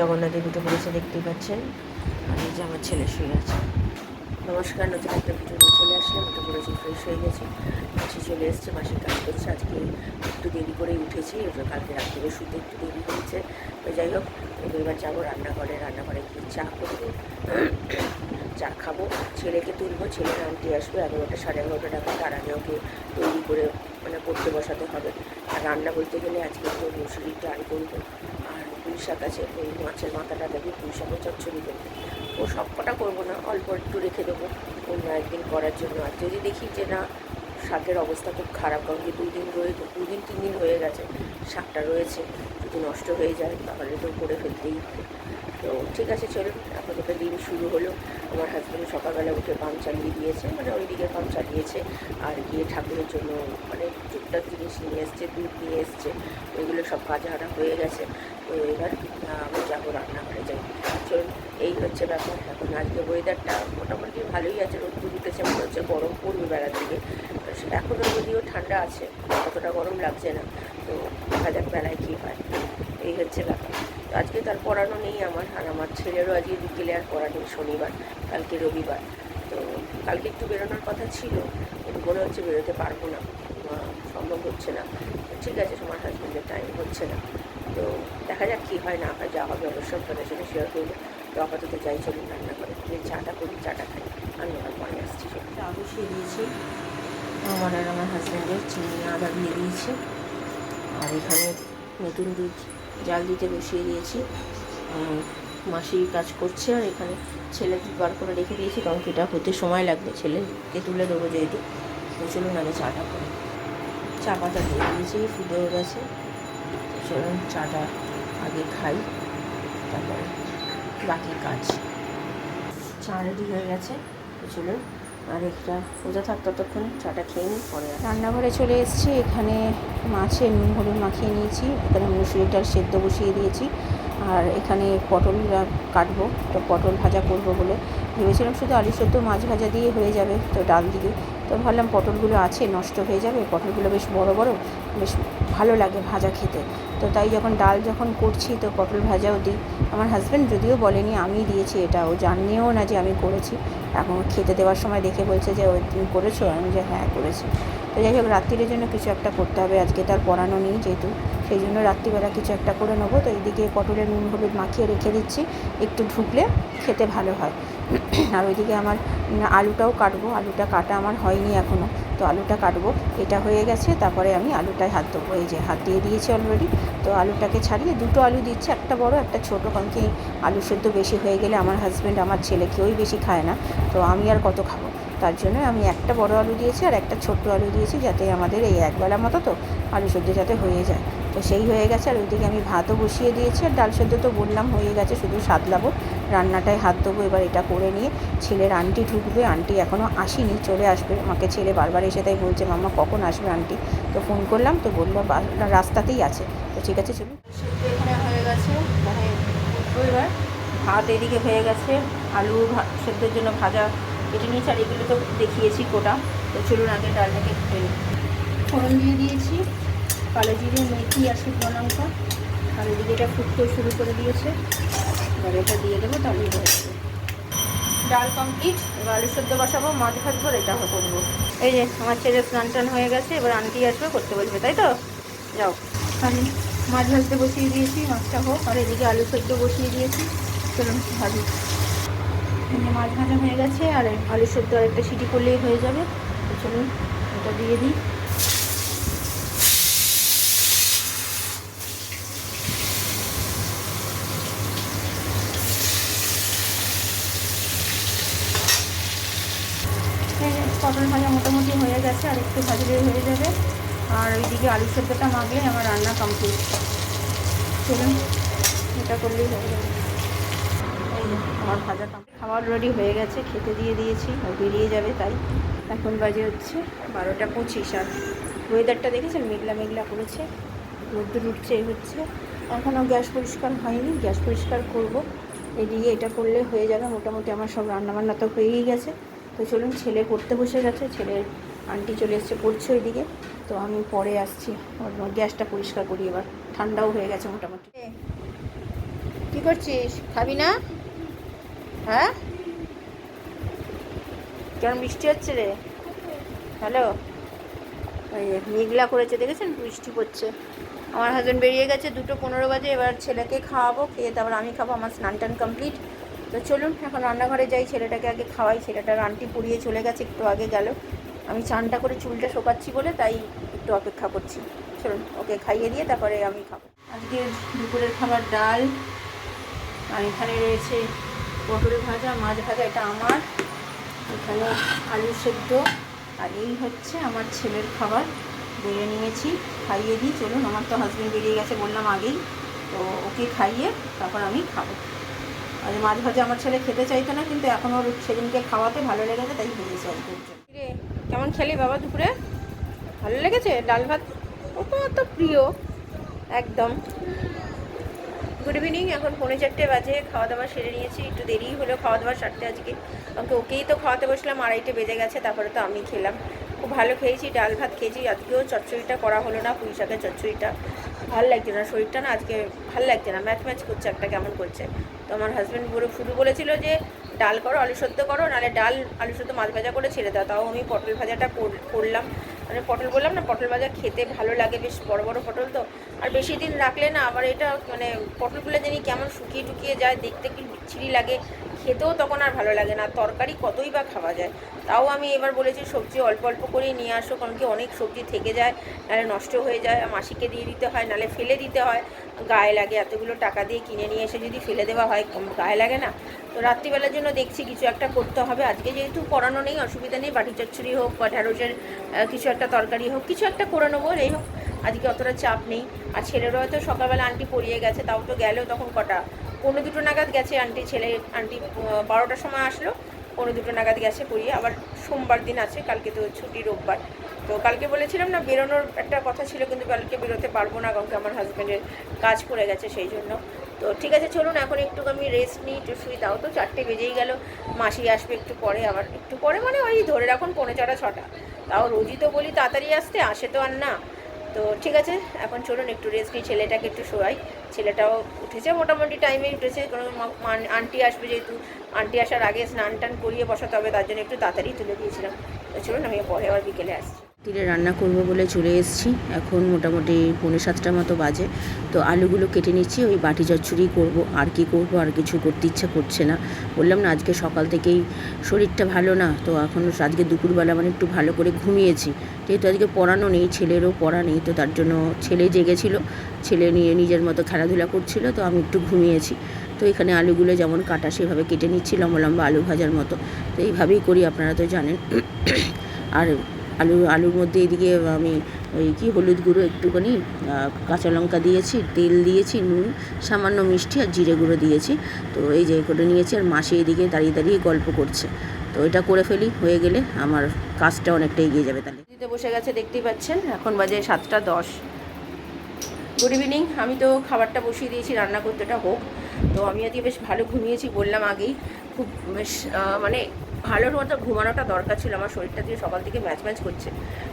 জগন্নাথের দুটো পড়েছে দেখতেই পাচ্ছেন। আর এই যে আমার ছেলে শুয়ে আছে। নমস্কার, নতুন একটা ভিডিও নিয়ে চলে আসলাম। একটু করেছি ফ্রেশ হয়ে গেছি। মাসি চলে এসছে মাসির কাজ করছে। আজকে একটু দেরি করেই উঠেছি। কালকে রাত্রে শুতে একটু দেরি হয়েছে। তো যাই হোক, এবার যাব রান্নাঘরে। রান্নাঘরে গিয়ে চা করব। চা খাব। ছেলেকে তুলবো। ছেলের আনটি আসবে এগারোটা, সাড়ে এগারোটা টাকা তার আগে ওকে তৈরি করে মানে পড়তে বসাতে হবে। আর রান্না বলতে গেলে আজকে মুসুরির ডাল করব। পুঁই শাক আছে ওই মাছের মাথাটা দেখি পুঁই শাকের চচ্চড়ি করব। ও সব কটা করব না, অল্প একটু রেখে দেবো। অন্য একদিন করার জন্য। আর যদি দেখি যে না, শাকের অবস্থা খুব খারাপ, কারণ কি দুই দিন রয়ে দুই দিন তিন দিন হয়ে গেছে, শাকটা রয়েছে, যদি নষ্ট হয়ে যায় তাহলে তো করে ফেলতেই হবে। তো ঠিক আছে, চলুন, এখন আপাতত দিন শুরু হলো। আমার হাজব্যান্ড সকালবেলা উঠে পাম্প চালিয়ে দিয়েছে মানে ওই দিকে পাম্প চালিয়েছে। আর গিয়ে ঠাকুরের জন্য মানে টুকটাক জিনিস নিয়ে এসছে, দুধ নিয়ে এসছে ওইগুলো সব কাজা হারা হয়ে গেছে। তো এবার আমি যাব রান্নাঘরে যাই চলুন এই হচ্ছে ব্যাপার। এখন আজকে ওয়েদারটা মোটামুটি ভালোই আছে রোদ উঠেছে মনে হচ্ছে গরম পড়বে বেলার দিকে। এখনও যদিও ঠান্ডা আছে, অতটা গরম লাগছে না। তো দেখা যাক বেলায় কী হয়। এই হচ্ছে ব্যাপার। তো আজকে তার পড়ানো নেই আমার, আর আমার ছেলেরও আজকে বিকেলে আর পড়া নেই, শনিবার, কালকে রবিবার। তো কালকে একটু বেরোনোর কথা ছিল, কিন্তু মনে হচ্ছে বেরোতে পারব না। সম্ভব হচ্ছে না। ঠিক আছে, তোমার হাজব্যান্ডের টাইম হচ্ছে না। তো দেখা যাক কী হয়, না হয় যা হবে অবশ্যই আপনাদের সাথে শেয়ার করব। তো আপাতত যাই, চলুন রান্না করে। যে চাটা করি চাটা খাই। আমি আবার পরে আসছি চা বসিয়ে দিয়েছি। আমার আর আমার হাজব্যান্ডের চিনি আদা দিয়ে দিয়েছি। আর এখানে নতুন দুধ জাল দিতে বসিয়ে দিয়েছি। মাসি কাজ করছে আর এখানে ছেলে দুধ বার করে রেখে দিয়েছি, কারণ এটা হতে সময় লাগবে। ছেলেকে তুলে দেবো যেহেতু। তো চলুন আগে চাটা করে। চা পাতা দিয়ে দিয়েছি ফুটেও গেছে। চলুন, চাটা আগে খাই, তারপরে বাকি কাজ। চা রেডি হয়ে গেছে চলুন, আর একটা রোজা থাক ততক্ষণ, চাটা খেয়ে নিই, পরে রান্নাঘরে চলে এসেছি, এখানে মাছের নুন, হলুদ মাখিয়ে নিয়েছি, এখানে মুসুরির ডাল সেদ্ধ বসিয়ে দিয়েছি, আর এখানে পটল কাটবো, তো পটল ভাজা করব বলে ভেবেছিলাম শুধু আলু সেদ্ধ, মাছ ভাজা দিয়ে হয়ে যাবে, তো ডাল দিয়ে। তো ভাবলাম পটলগুলো আছে, নষ্ট হয়ে যাবে, পটলগুলো বেশ বড় বড়, বেশ ভালো লাগে ভাজা খেতে। তো তাই যখন ডাল যখন করছি তো পটল ভাজাও দিই। আমার হাজব্যান্ড যদিও বলেনি আমি দিয়েছি এটা, ও জানিয়েও না যে আমি করেছি। এখন খেতে দেওয়ার সময় দেখে বলছে যে ওই তুমি করেছ? আমি যে হ্যাঁ করেছি। তো যাই হোক, রাত্রির জন্য কিছু একটা করতে হবে, আজকে তার পড়ানো নেই যেহেতু। সেই জন্য রাত্রিবেলা কিছু একটা করে নেব। তো এইদিকে পটলের নুন হলুদ মাখিয়ে রেখে দিচ্ছি। একটু ঢুকলে খেতে ভালো হয়। আর ওইদিকে আমার আলুটাও কাটবো। আলুটা কাটা আমার হয়নি এখনও তো আলুটা কাটবো। এটা হয়ে গেছে। তারপরে আমি আলুটায় হাত দেবো এই যে হাত দিয়ে দিয়েছি অলরেডি তো আলুটাকে ছাড়িয়ে দুটো আলু দিচ্ছি। একটা বড়, একটা ছোটো। কারণ কি, আলু সেদ্ধ বেশি হয়ে গেলে আমার হাজব্যান্ড আমার ছেলে কেউই বেশি খায় না। তো আমি আর কত খাব? তার জন্য আমি একটা বড় আলু দিয়েছি আর একটা ছোট্ট আলু দিয়েছি যাতে আমাদের এই একবেলা মতো তো আলু সেদ্ধ যাতে হয়ে যায়। তো সেই হয়ে গেছে আর ওইদিকে আমি ভাতও বসিয়ে দিয়েছি আর ডাল সেদ্ধ তো বললাম হয়ে গেছে, শুধু সাদলাবো রান্নাটায় হাত দেবো, এবার এটা করে নিয়ে ছেলের আন্টি ঢুকবে, আন্টি এখনও আসেনি, চলে আসবে। আমাকে ছেলে বারবার এসে তাই বলছে, মাম্মা, কখন আসবে আন্টি? তো ফোন করলাম, তো বলল রাস্তাতেই আছে। তো ঠিক আছে, চলুন। এখানে হয়ে গেছে মানে ভাত এদিকে হয়ে গেছে, আলু সেদ্ধর জন্য ভাজা কেটে নিয়েছি আর তো দেখিয়েছি কোটা। তো চলুন আগে ডালটাকে ফুটে নিই। ফোড়ন দিয়ে দিয়েছি। কালো জিরে, মেথি, আর শুকনো লঙ্কা। এদিকে এটা ফুটতেও শুরু করে দিয়েছে। এবার এটা দিয়ে দেবো, তাহলে ডাল কমপ্লিট। এবার আলু সেদ্ধ বসাবো, মাছ ভাজবো এটা করব। এই যে, আমার ছেলে স্নান টান হয়ে গেছে, এবার আন্টি আসবে, করতে বলবে, তাই তো? যাও। আমি মাছ ভাজতে বসিয়ে দিয়েছি, মাছটা হোক। আর এদিকে আলু সেদ্ধ বসিয়ে দিয়েছি। চলুন যে মাছ ভাজা হয়ে গেছে, আর আলু সেদ্ধ আর একটা সিটি করলেই হয়ে যাবে। চলুন, এটা দিয়ে দিই। পটল ভাজা মোটামুটি হয়ে গেছে, আর একটু ভাজলেই হয়ে যাবে। আর ওইদিকে আলু সেদ্ধটা মাখলে আমার রান্না কমপ্লিট চলুন, এটা করলেই হয়ে যাবে। আমার ভাজা কমপ্লিট খাবার রেডি হয়ে গেছে, খেতে দিয়ে দিয়েছি, আর বেরিয়ে যাবে তাই। এখন বাজে হচ্ছে বারোটা পঁচিশ আর ওয়েদারটা দেখেছেন? মেঘলা মেঘলা করেছে, রোদ্দুর উঠছে হচ্ছে। এখনও গ্যাস পরিষ্কার হয়নি, গ্যাস পরিষ্কার করব। এদিকে এটা করলে হয়ে যাবে, মোটামুটি আমার সব রান্নাবান্না তো হয়েই গেছে। তো চলুন, ছেলে পড়তে বসে গেছে ছেলের আন্টি চলে এসছে, পড়ছে ওইদিকে। তো আমি পরে আসছি গ্যাসটা পরিষ্কার করি এবার। ঠান্ডাও হয়ে গেছে মোটামুটি। কি করছিস? খাবি না? হ্যাঁ? কেমন বৃষ্টি হচ্ছে রে? হ্যালো? ওই মেঘলা করেছে, দেখেছেন? বৃষ্টি পড়ছে। আমার হাজব্যান্ড বেরিয়ে গেছে দুটো পনেরো বাজে, এবার ছেলেকে খাওয়াবো, খেয়ে তারপর আমি খাব, আমার স্নান টান কমপ্লিট তো চলুন, এখন রান্নাঘরে যাই, ছেলেটাকে আগে খাওয়াই। ছেলেটার আন্টি পুড়িয়ে চলে গেছে, একটু আগে গেল। আমি চানটা করে চুলটা শোকাচ্ছি বলে, তাই একটু অপেক্ষা করছি। চলুন, ওকে খাইয়ে দিয়ে তারপরে আমি খাব। আজকে দুপুরের খাবার ডাল, আর এখানে রয়েছে পটল ভাজা, মাছ ভাজা, এটা আমার। এখানে আলু সেদ্ধ। আর এই হচ্ছে আমার ছেলের খাবার। বেড়ে নিয়েছি, খাইয়ে দিই। চলুন, আমার তো হাজব্যান্ড বেরিয়ে গেছে বললাম আগেই। তো ওকে খাইয়ে তারপর আমি খাব। আর মাছ ভাজা আমার ছেলে খেতে চাইতো না, কিন্তু এখন ওর সেদিনকে খাওয়াতে ভালো লেগেছে, তাই ভেজেছে আজকে কেমন খেলি বাবা দুপুরে? ভালো লেগেছে? ডাল ভাত? ও তো প্রিয়। একদম। Good evening. এখন পৌনে চারটে বাজে খাওয়া দাওয়া সেরে নিয়েছি, একটু দেরি হলো খাওয়া দাওয়া সারতে আজকে। আমাকে ওকেই তো খাওয়াতে বসলাম, আড়াইটে বেজে গেছে, তারপরে তো আমি খেলাম। খুব ভালো খেয়েছি, ডাল ভাত খেয়েছি, আজকেও চচ্চড়িটা করা হলো না, পুঁই শাকের চচ্চড়িটা। ভালো লাগছে না, শরীরটা না আজকে ভালো লাগছে না, ম্যাচ ম্যাচ করছে, একটা কেমন করছে। তো আমার হাজব্যান্ড পুরো শুরু বলেছিল যে, ডাল করো, আলু সেদ্ধ করো, নাহলে ডাল, আলু সেদ্ধ মাছ ভাজা করে ছেড়ে দাও। তাও আমি পটল ভাজাটা কর- করলাম। মানে পটল বললাম না, পটল ভাজা খেতে ভালো লাগে, বেশ বড় বড় পটল তো। আর বেশি দিন রাখলে না, আবার এটা মানে পটলগুলো জানি কেমন শুকিয়ে টুকিয়ে যায়, দেখতে কি বিচ্ছিরি লাগে, খেতেও তখন আর ভালো লাগে না। তরকারি কতই বা খাওয়া যায়। তাও আমি এবার বলেছি, সবজি অল্প অল্প করেই নিয়ে আসো, কারণ কি অনেক সবজি থেকে যায়, নাহলে নষ্ট হয়ে যায়, মাসিকে দিয়ে দিতে হয়, নাহলে ফেলে দিতে হয়। গায়ে লাগে, এতগুলো টাকা দিয়ে কিনে নিয়ে এসে যদি ফেলে দেওয়া হয় গায়ে লাগে না। তো রাত্রিবেলার জন্য দেখছি কিছু একটা করতে হবে। আজকে যেহেতু পড়ানো নেই, অসুবিধা নেই বাটি চচ্চড়ি হোক, বা ঢ্যাঁড়সের কিছু একটা তরকারি হোক, কিছু একটা করে নেব এই হোক। আজকে অতটা চাপ নেই। আর ছেলেরও হয়তো সকালবেলা আন্টি পড়িয়ে গেছে, তাও তো গেলেও তখন কটা? পনেরো দুটো নাগাদ গেছে আন্টি, ছেলে, আন্টি বারোটার সময় আসলো পনেরো দুটো নাগাদ গেছে পড়িয়ে। আবার সোমবার দিন আছে, কালকে তো ছুটি রোববার। তো কালকে বলেছিলাম না, বেরোনোর একটা কথা ছিল, কিন্তু কালকে বেরোতে পারব না, কারণ আমার হাজব্যান্ডের কাজ পড়ে গেছে সেই জন্য। তো ঠিক আছে, চলুন, এখন একটু আমি রেস্ট নিই, একটু শুই, তাও তো চারটে বেজেই গেল। মাসি আসবে একটু পরে, আবার একটু পরে মানে ওই ধরে রাখুন পৌনে ছটা ছটা। তাও রোজই তো বলি তাড়াতাড়ি আসতে, আসে তো আর না। তো ঠিক আছে, এখন চলুন, একটু রেস্ট নিই, ছেলেটাকে একটু শোয়াই। ছেলেটাও উঠেছে, মোটামুটি টাইমে উঠেছে মা- আন্টি আসবে যেহেতু। আন্টি আসার আগে স্নান টান করিয়ে বসাতে হবে, তার জন্য একটু তাড়াতাড়ি তুলে দিয়েছিলাম। তো চলুন আমি পরে আবার বিকেলে আসছি। তীরে রান্না করব বলে চলে এসেছি। এখন মোটামুটি পৌনে সাতটার মতো বাজে। তো আলুগুলো কেটে নিচ্ছি, ওই বাটি চচ্চড়ি করব। আর কি করব, আর কিছু করতে ইচ্ছা করছে না। বললাম না, আজকে সকাল থেকেই শরীরটা ভালো না। তো এখন আজকে দুপুরবেলা মানে একটু ভালো করে ঘুমিয়েছি। যেহেতু আজকে পড়ানো নেই, ছেলেরও পড়া নেই, তো তার জন্য ছেলে জেগেছিল। ছেলে নিয়ে নিজের মতো খেলাধুলা করছিল, তো আমি একটু ঘুমিয়েছি। তো এখানে আলুগুলো যেমন কাটা, সেভাবে কেটে নিচ্ছি, লম্বা লম্বা আলু ভাজার মতো। তো এইভাবেই করি, আপনারা তো জানেন। আর আলু, আলুর মধ্যে এদিকে আমি ওই কি হলুদ গুঁড়ো একটুখানি কাঁচা লঙ্কা দিয়েছি, তেল দিয়েছি, নুন, সামান্য মিষ্টি আর জিরে গুঁড়ো দিয়েছি। তো এই যে করে নিয়েছি আর মাসি এদিকে দাঁড়িয়ে দাঁড়িয়ে গল্প করছে। তো এটা করে ফেলি, হয়ে গেলে আমার কাজটা অনেকটা এগিয়ে যাবে তাহলে। দিতে বসে গেছে, দেখতেই পাচ্ছেন, এখন বাজে সাতটা দশ। গুড ইভিনিং আমি তো খাবারটা বসিয়ে দিয়েছি, রান্না করতে ওটা হোক। তো আমি আজকে বেশ ভালো ঘুমিয়েছি বললাম আগেই। খুব বেশ মানে ভালোর মতো ঘুমানোটা দরকার ছিল। আমার শরীরটা দিয়ে সকাল থেকে ম্যাচ ম্যাচ করছে।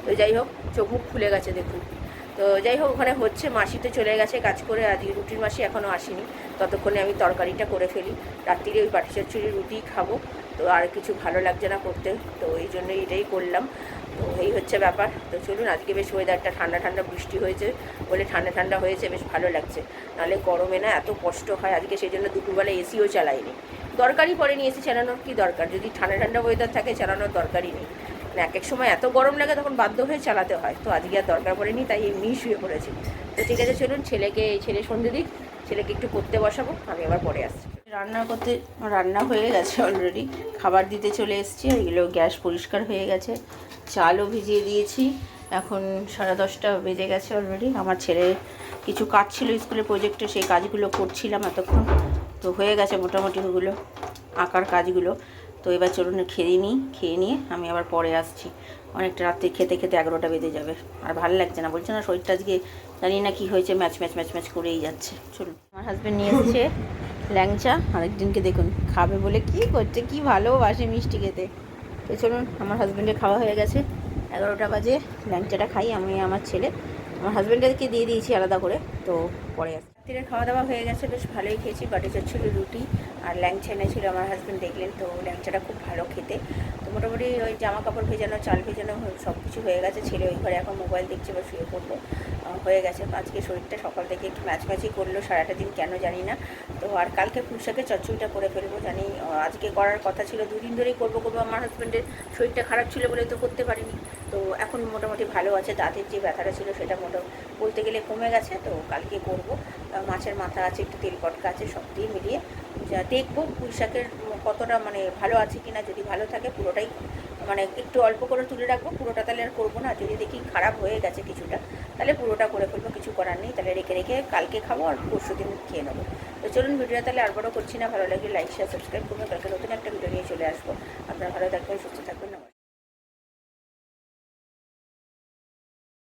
তো যাই হোক, চোখ মুখ খুলে গেছে দেখুন। তো যাই হোক, ওখানে হচ্ছে মাসিতে চলে গেছে কাজ করে। আজকে রুটির মাসি এখনও আসেনি। ততক্ষণে আমি তরকারিটা করে ফেলি। রাত্রিরে ওই পাটি চচ্চড়ি রুটি খাব। তো আর কিছু ভালো লাগছে না করতে। তো এই জন্য এটাই করলাম। তো এই হচ্ছে ব্যাপার। তো চলুন, আজকে বেশ ওয়েদারটা ঠান্ডা ঠান্ডা বৃষ্টি হয়েছে বলে ঠান্ডা ঠান্ডা হয়েছে, বেশ ভালো লাগছে। নাহলে গরমে না এত কষ্ট হয়, আজকে সেই জন্য দুপুরবেলা এসিও চালাইনি। দরকারই পড়েনি এসি চালানোর কি দরকার? যদি ঠান্ডা ঠান্ডা ওয়েদার থাকে, চালানোর দরকারই নেই। মানে এক এক সময় এত গরম লাগে, তখন বাধ্য হয়ে চালাতে হয়। তো আজকে আর দরকার পড়েনি, তাই এমনি শুয়ে পড়েছি। তো ঠিক আছে, চলুন, ছেলেকে, ছেলে সন্ধে দিক। ছেলেকে একটু করতে বসাবো, আমি আবার পরে আসছি। রান্না করতে, রান্না হয়ে গেছে অলরেডি খাবার দিতে চলে এসেছি আর এগুলো গ্যাস পরিষ্কার হয়ে গেছে। চালও ভিজিয়ে দিয়েছি। এখন সাড়ে দশটা বেজে গেছে অলরেডি আমার ছেলে কিছু কাজ ছিল স্কুলের প্রজেক্টে সেই কাজগুলো করছিলাম এতক্ষণ। তো হয়ে গেছে মোটামুটি ওগুলো, আঁকার কাজগুলো। তো এবার চলুন খেয়ে নিই, খেয়ে নিয়ে আমি আবার পরে আসছি। অনেকটা রাত্রে খেতে খেতে এগারোটা বেজে যাবে। আর ভালো লাগছে না, বলছে না শরীরটা আজকে জানি না কি হয়েছে, ম্যাচ ম্যাচ ম্যাচ ম্যাচ করেই যাচ্ছে। চলুন। আমার হাজব্যান্ড নিয়ে এসেছে। ল্যাংচা, আরেকজনকে দেখুন, খাবে বলে কি করছে, কি ভালোবাসে মিষ্টি খেতে। তো চলুন, আমার হাজব্যান্ডের খাওয়া হয়ে গেছে। এগারোটা বাজে, ল্যাংচাটা খাই, আমি আমার ছেলে। আমার হাজব্যান্ডকে দিয়ে দিয়েছি আলাদা করে, তো পরে আসছি। রাত্রিরে খাওয়া দাওয়া হয়ে গেছে, বেশ ভালোই খেয়েছি বাটি ছিল রুটি আর ল্যাংচা এনেছিল আমার হাজব্যান্ড দেখলেন, তো ল্যাংচাটা খুব ভালো খেতে। তো মোটামুটি ওই জামা কাপড় ভেজানো, চাল ভেজানো সব কিছু হয়ে গেছে, ছেলে ওই ঘরে এখন মোবাইল দেখছে বা শুয়ে পড়ল হয়ে গেছে। আজকে শরীরটা সকাল থেকে একটু ম্যাচ ম্যাচই করল, সারাটা দিন কেন জানি না। তো আর কালকে পুঁশাকে চচ্চড়িটা করে ফেলব, জানি আজকে করার কথা ছিল, দুদিন ধরেই করব করব, আমার হাজব্যান্ডের শরীরটা খারাপ ছিল বলে তো করতে পারিনি। তো এখন মোটামুটি ভালো আছে, দাঁতের যে ব্যথাটা ছিল সেটা মোটা, বলতে গেলে কমে গেছে, তো কালকে করব। মাছের মাথা আছে, একটু তেল পটকা আছে, সব দিয়ে মিলিয়ে যা দেখব পুঁই শাকের কতটা মানে ভালো আছে কিনা, যদি ভালো থাকে পুরোটাই মানে একটু অল্প করে তুলে রাখব, পুরোটা তাহলে আর করব না। যদি দেখি খারাপ হয়ে গেছে কিছুটা, তাহলে পুরোটা করে ফেলব, কিছু করার নেই। তাহলে রেখে রেখে কালকে খাব আর পরশু দিন খেয়ে নেব। তো চলুন ভিডিওটা তাহলে আর বড় করছি না, ভালো লাগলে লাইক শেয়ার সাবস্ক্রাইব করবেন কালকে নতুন একটা ভিডিও নিয়ে চলে আসব। আপনারা ভালো থাকবেন, সুস্থ থাকবেন